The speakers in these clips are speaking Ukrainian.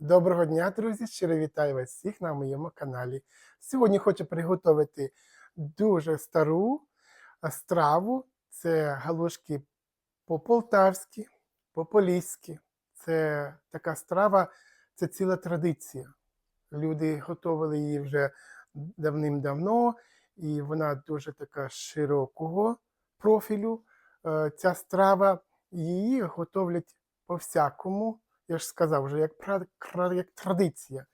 Доброго дня, друзі! Щиро вітаю вас всіх на моєму каналі. Сьогодні хочу приготувати дуже стару страву. Це галушки по-полтавськи, по-поліськи. Це така страва, це ціла традиція. Люди готували її вже давним-давно, і вона дуже така широкого профілю. Е, Ця страва її готовлять по-всякому я ж сказав, вже як, як традиція.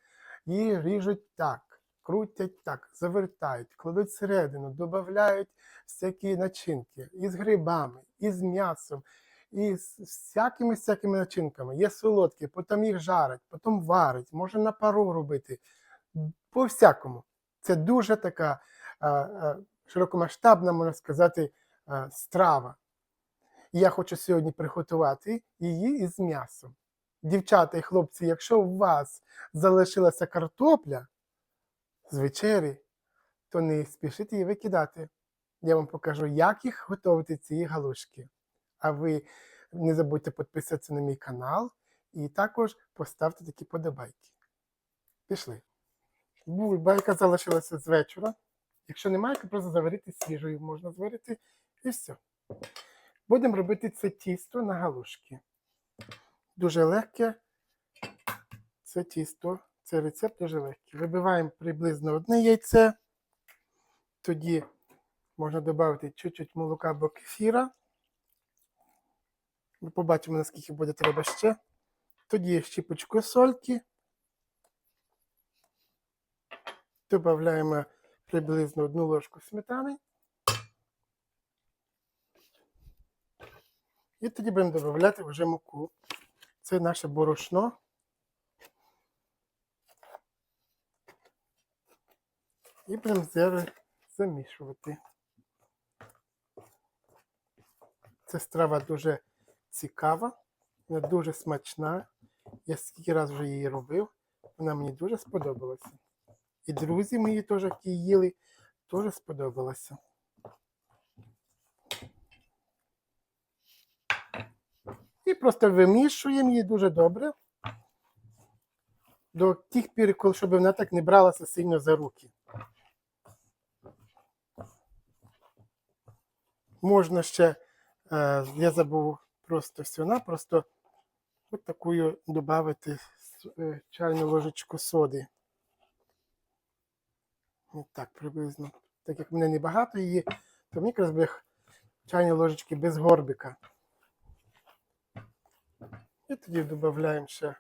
Її ріжуть так, крутять так, завертають, кладуть всередину, додають всякі начинки і з грибами, і з м'ясом, і з всякими всякими начинками. Є солодкі, потім їх жарять, потім варять, можна на пару робити. По всякому. Це дуже така а, а, широкомасштабна, можна сказати, а, страва. І я хочу сьогодні приготувати її із м'ясом дівчата і хлопці, якщо у вас залишилася картопля з вечері, то не спішіть її викидати. Я вам покажу, як їх готувати ці галушки. А ви не забудьте підписатися на мій канал і також поставте такі подобайки. Пішли. Бульба, яка залишилася з вечора. Якщо немає, то просто заварити свіжою можна зварити і все. Будемо робити це тісто на галушки дуже легке. Це тісто, це рецепт дуже легкий. Вибиваємо приблизно одне яйце. Тоді можна додати чуть-чуть молока або кефіра. Ми побачимо, наскільки буде треба ще. Тоді щіпочку сольки. Додаємо приблизно одну ложку сметани. І тоді будемо додавати вже муку. Це наше борошно. І будемо зараз замішувати. Ця страва дуже цікава, вона дуже смачна. Я скільки разів вже її робив, вона мені дуже сподобалася. І друзі мої теж, які їли, теж сподобалося. І просто вимішуємо її дуже добре. До тих пір, щоб вона так не бралася сильно за руки. Можна ще, е, я забув просто всього, просто от таку додати е, чайну ложечку соди. Так приблизно. Так як в мене небагато її, то мені якраз буде чайні ложечки без горбика. І тоді додаємо ще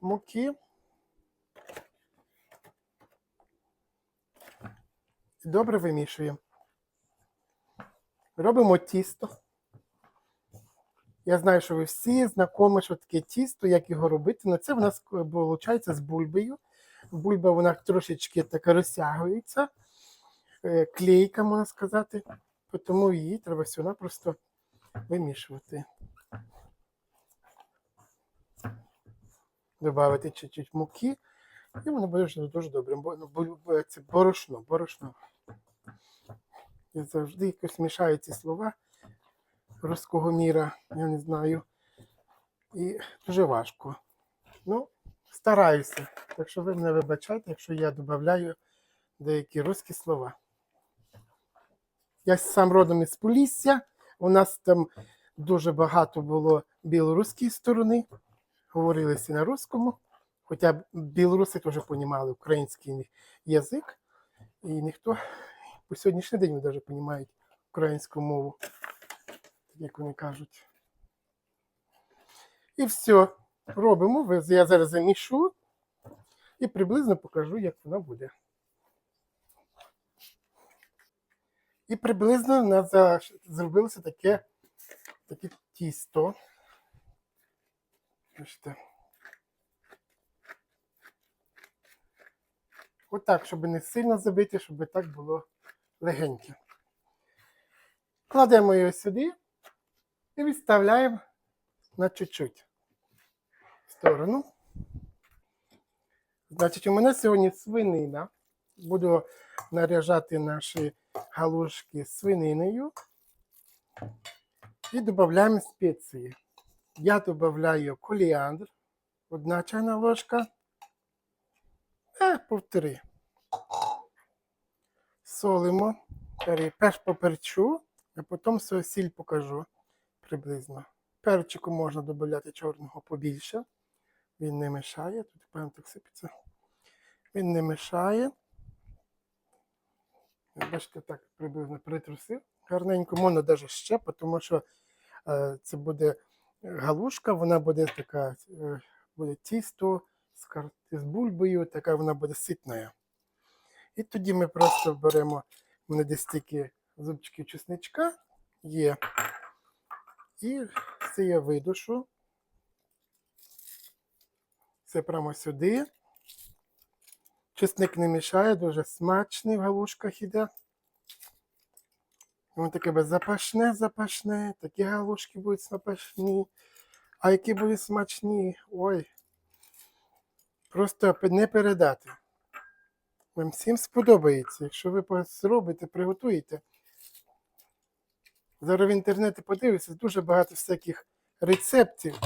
муки. І добре вимішуємо. Робимо тісто. Я знаю, що ви всі знайомі, що таке тісто, як його робити. але це в нас виходить з бульбою. Бульба вона трошечки така розтягується, е, клейка, можна сказати, тому її треба сюди просто вимішувати. Добавити чуть-чуть муки, і воно буде вже дуже добре. Бо- ну, Це борошно, борошно. Я завжди якось мішаю ці слова руського міра, я не знаю. І дуже важко. Ну, стараюся. Так що ви мене вибачайте, якщо я додаю деякі русські слова. Я сам родом із Полісся. У нас там дуже багато було білоруської сторони говорилися на русскому, хоча білоруси теж розуміли український язик, і ніхто по сьогоднішній день навіть розуміють українську мову, як вони кажуть. І все, робимо. Я зараз замішу і приблизно покажу, як воно буде. І приблизно у нас зробилося таке, таке тісто. Бачите. Отак, щоб не сильно забити, щоб так було легеньке. Кладемо його сюди і відставляємо на чуть-чуть в сторону. Значить, у мене сьогодні свинина. Буду наряжати наші галушки свининою. І додаємо спеції. Я додаю коліандр, одна чайна ложка. Е, повтори. Солимо. Перш поперчу, а потім сіль покажу приблизно. Перчику можна додати чорного побільше. Він не мешає. Тут певно так сипеться. Він не мешає. Бачите, так приблизно притрусив. Гарненько, можна навіть ще, тому що е, це буде галушка, вона буде така, е, буде тісто з, кар... з бульбою, така вона буде ситна. І тоді ми просто беремо, у мене десь тільки зубчики чесничка є. І це я видушу. Це прямо сюди. Чесник не мішає, дуже смачний в галушках іде. Воно таке без запашне, запашне, такі галушки будуть запашні. А які будуть смачні, ой. Просто не передати. Вам всім сподобається. Якщо ви зробите, приготуєте. Зараз в інтернеті подивитися, дуже багато всяких рецептів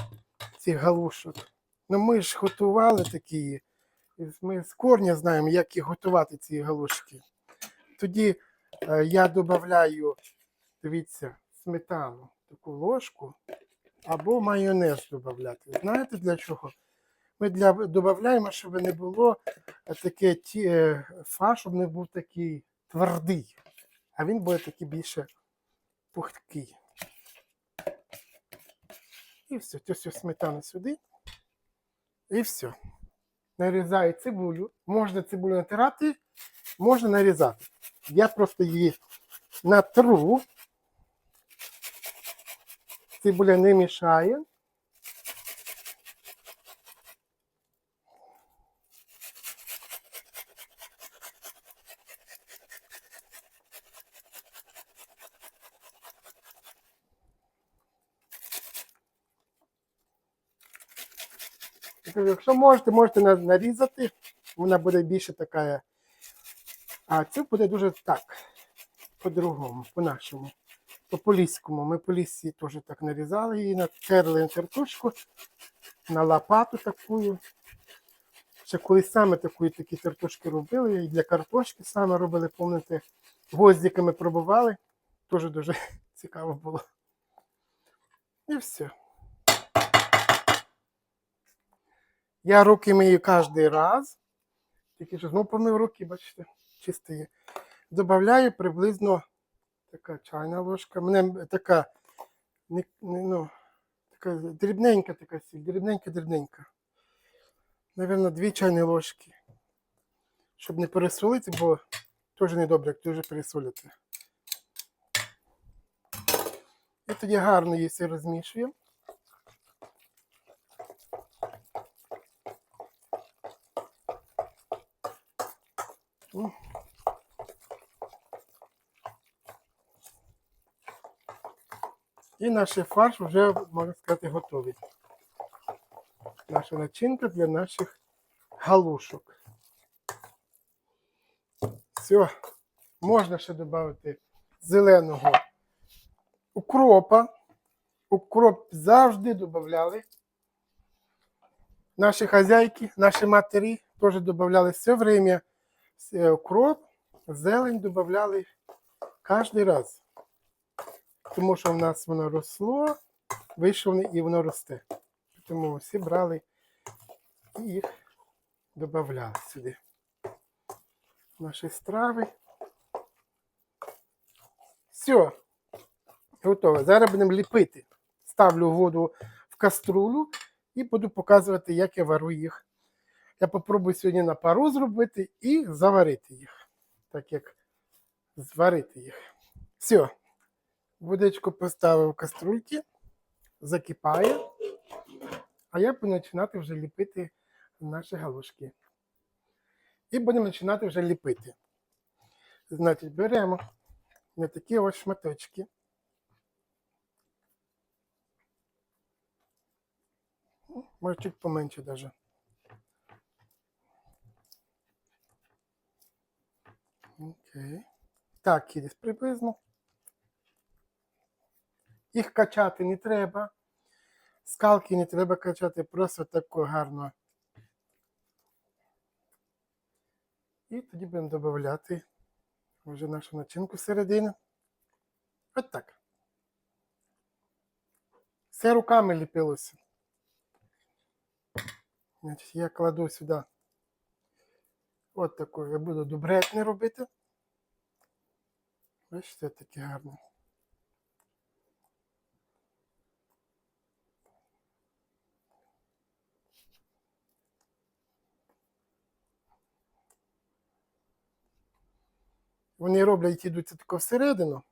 цих галушок. Ну ми ж готували такі. Ми з корня знаємо, як їх готувати, ці галушки. Тоді я додаю, дивіться, сметану, таку ложку, або майонез додати. Знаєте для чого? Ми для, додаємо, щоб не було е, таке ті, е, фарш, щоб не був такий твердий, а він буде такий більше пухкий. І все, то все сметана сюди. І все. Нарізаю цибулю. Можна цибулю натирати, можна нарізати. Я просто її натру. Цибуля не мішає. Якщо можете, можете нарізати, вона буде більше така. А цю буде дуже так, по-другому, по-нашому, по-поліському. Ми по лісі теж так нарізали її, натерли на картошку, на лопату таку. Ще колись саме таку, такі картошки робили, і для картошки саме робили, пам'ятаєте, гвоздиками пробували. Теж дуже цікаво було. І все. Я руки мию кожен раз. Тільки що знову помив руки, бачите, чисто. Добавляю приблизно така чайна ложка. Мене така, не, не, ну, така дрібненька така сіль, дрібненька, дрібненька. Навірно, дві чайні ложки. Щоб не пересолити, бо теж недобре, як дуже пересолити. І тоді гарно її все розмішуємо. Ну. І наш фарш вже, можна сказати, готовий. Наша начинка для наших галушок. Все. Можна ще додати зеленого укропа. Укроп завжди додавали. Наші хазяйки, наші матері теж додавали все время укроп, зелень додавали кожен раз. Тому що в нас воно росло, вийшло і воно росте. Тому всі брали і їх додавали сюди. Наші страви. Все, готово. Зараз будемо ліпити. Ставлю воду в каструлю і буду показувати, як я вару їх. Я попробую сьогодні на пару зробити і заварити їх. Так як зварити їх. Все. Водичку поставив в каструльки, закипає. А я буду починати вже ліпити наші галушки. І будемо починати вже ліпити. Значить, беремо на такі ось шматочки. Ну, Може, чуть поменше навіть. Окей. Так, десь приблизно. Їх качати не треба. скалки не треба качати, просто тако гарно. І тоді будемо додати вже нашу начинку всередину. От так. Все руками ліпилося. Значить, я кладу сюди. От таку я буду добретне робити. Бачите, таке гарне. Вони роблять, йдуть тако всередину.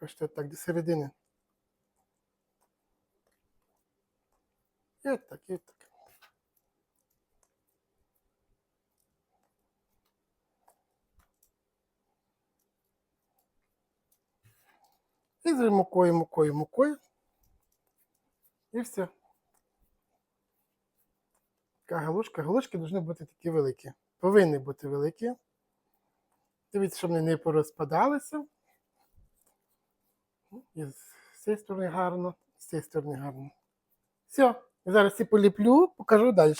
Бачите, так, до середини. І так, і от так. І з мукою, мукою, мукою. І все. Така галушка. Галушки повинні бути такі великі. Повинні бути великі. Дивіться, щоб вони не порозпадалися. І з цієї сторони гарно, з цієї сторони гарно. Все. Зараз ці поліплю, покажу далі.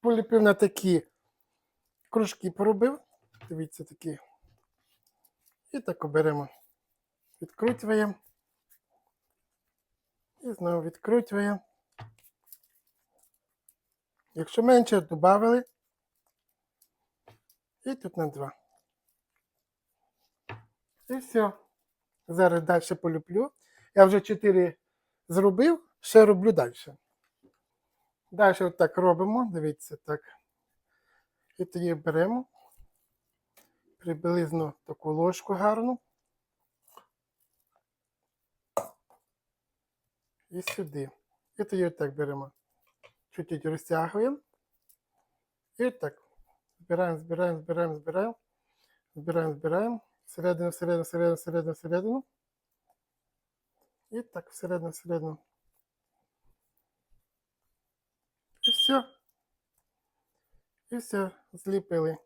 Поліпив на такі кружки поробив. Дивіться такі. І так оберемо. Відкручуємо. І знову відкручуємо. Якщо менше, додали. І тут на два. І все. Зараз далі полюблю. Я вже 4 зробив, ще роблю далі. Далі отак робимо, дивіться так. І тоді беремо приблизно таку ложку гарну. І сюди. І тоді отак беремо. Чуть-чуть розтягуємо. І так. Збираємо, збираємо, збираємо, збираємо. Збираємо, збираємо. Всередину, всередину, всередину, всередину, всередину. І так, всередину, всередину. І все. І все, зліпили.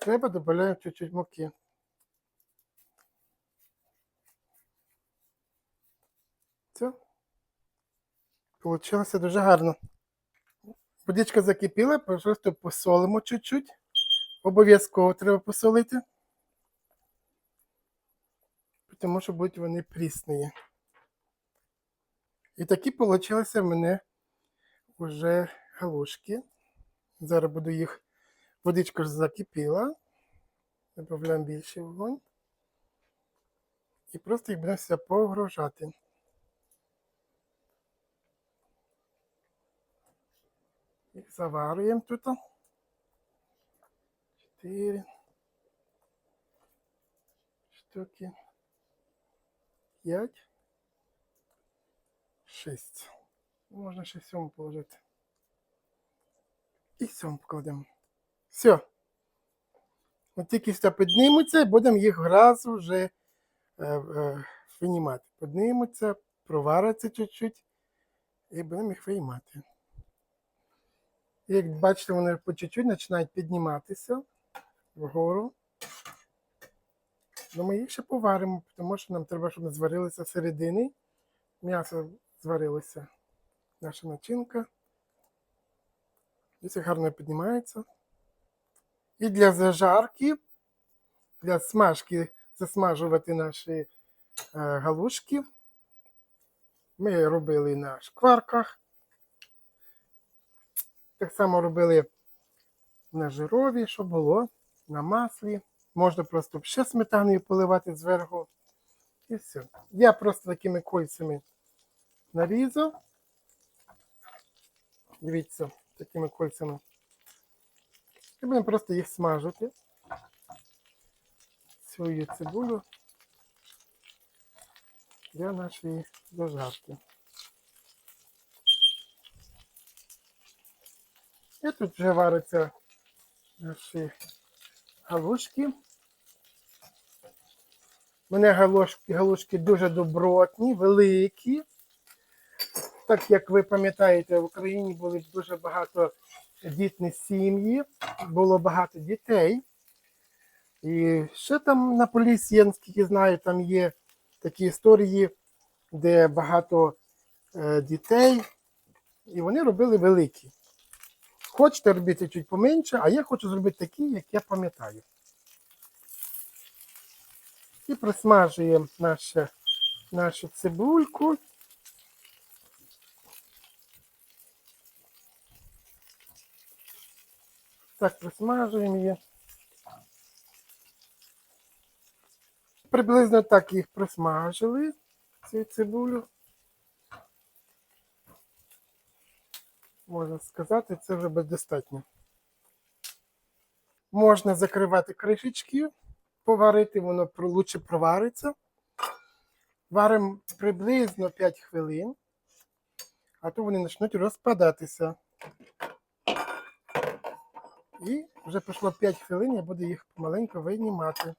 Треба додаємо чуть-чуть муки. Все. Получилося дуже гарно. Водичка закипіла, просто посолимо чуть-чуть. Обов'язково треба посолити. Тому що будуть вони прісні. І такі получилися в мене вже галушки. Зараз буду їх, водичка ж закипіла. Добавляємо більше вогонь. І просто їх будемо все погружати. Їх заварюємо тут. Чотири штуки. П'ять. Шість. Можна ще сьому положити. І сьому покладемо. Все. От тільки все піднімуться, і будемо їх разу вже е, е, винімати. Піднімуться, проваряться чуть-чуть і будемо їх виймати. Як бачите, вони по чуть-чуть починають підніматися вгору. Ну, ми їх ще поваримо, тому що нам треба, щоб зварилися всередині. М'ясо зварилося. Наша начинка. І це гарно піднімається. І для зажарки, для смажки засмажувати наші е, галушки. Ми робили на шкварках. Так само робили на жирові, що було, на маслі. Можна просто ще сметаною поливати зверху. І все. Я просто такими кольцями нарізав. Дивіться, такими кольцями. І будемо просто їх смажити. Свою цибулю для нашої зажарки. І тут вже варяться наші галушки. У мене галушки, галушки дуже добротні, великі. Так як ви пам'ятаєте, в Україні були дуже багато дітні сім'ї, було багато дітей. І ще там на Полісі, я наскільки знаю, там є такі історії, де багато е, дітей, і вони робили великі. Хочете робити чуть поменше, а я хочу зробити такі, як я пам'ятаю. І присмажуємо наше, нашу цибульку. Так, присмажуємо її. Приблизно так їх присмажили, цю цибулю. Можна сказати, це вже достатньо. Можна закривати кришечки, поварити, воно лучше провариться. Варимо приблизно 5 хвилин, а то вони почнуть розпадатися. І вже пройшло 5 хвилин, я буду їх помаленьку винімати.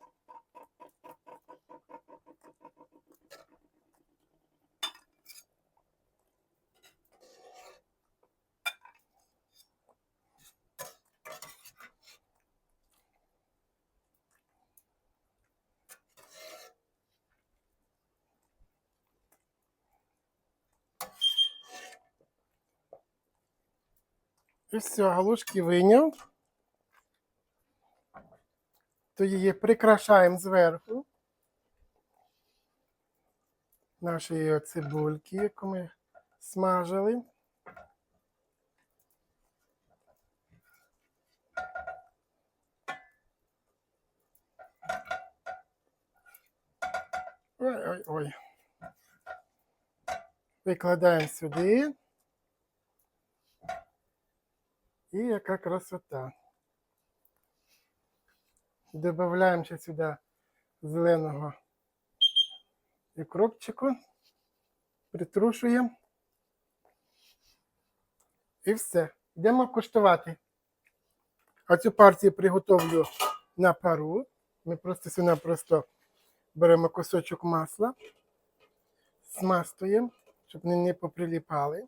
І все, галушки вийняв. То її прикрашаємо зверху. Нашої цибульки, яку ми смажили. Ой-ой-ой. Викладаємо сюди. І яка красота. Добавляємо ще сюди зеленого укропчику, притрушуємо. І все. Йдемо куштувати. А цю партію приготовлю на пару. Ми просто сюди просто беремо кусочок масла, смастуємо, щоб вони не поприліпали.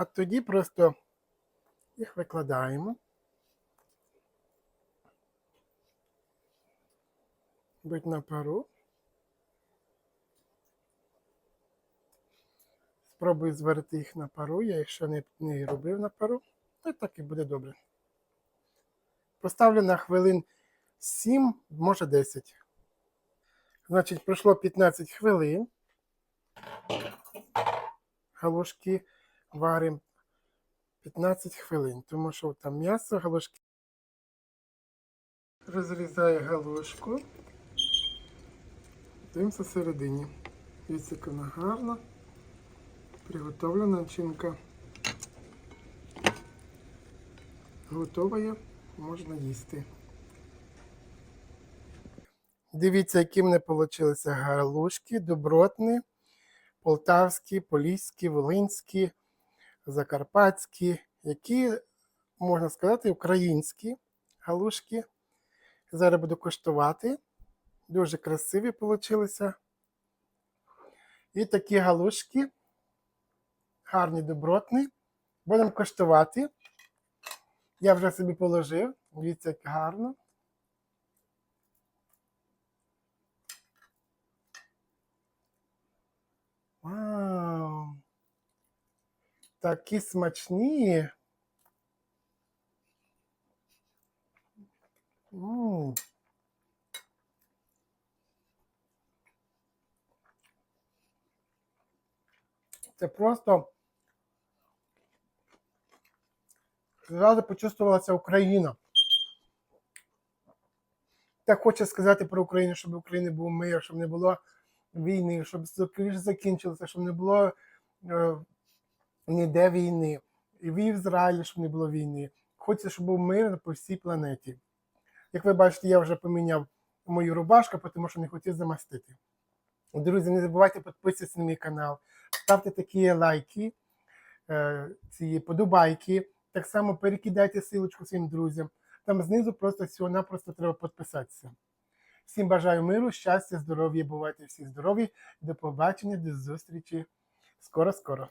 А тоді просто їх викладаємо. Будь на пару. Спробую зварити їх на пару. Я їх ще не, не робив на пару. То так і буде добре. Поставлю на хвилин 7, може 10. Значить, пройшло 15 хвилин. Галушки варимо 15 хвилин, тому що там м'ясо, галушки. Розрізаю галушку. Дивимося всередині. Дивіться, гарна. Приготовлена начинка. Готова можна їсти. Дивіться, які мене вийшли галушки, добротні, полтавські, поліські, волинські, закарпатські, які, можна сказати, українські галушки. Зараз буду коштувати. Дуже красиві вийшли. І такі галушки, гарні, добротні. Будемо коштувати. Я вже собі положив. Дивіться, як гарно. Вау! Такі смачні. М. Це просто зразу почувствувалася Україна. Так хочу сказати про Україну, щоб в Україні був мир, щоб не було війни, щоб закінчилося, щоб не було е, ніде війни. І в Ізраїлі, щоб не було війни. Хочеться, щоб був мир по всій планеті. Як ви бачите, я вже поміняв мою рубашку, тому що не хотів замастити. Друзі, не забувайте підписуватися на мій канал, ставте такі лайки, е, ці подобайки. Так само перекидайте силочку своїм друзям. Там знизу просто всього-напросто треба підписатися. Всім бажаю миру, щастя, здоров'я, бувайте всі здорові. До побачення, до зустрічі. Скоро-скоро.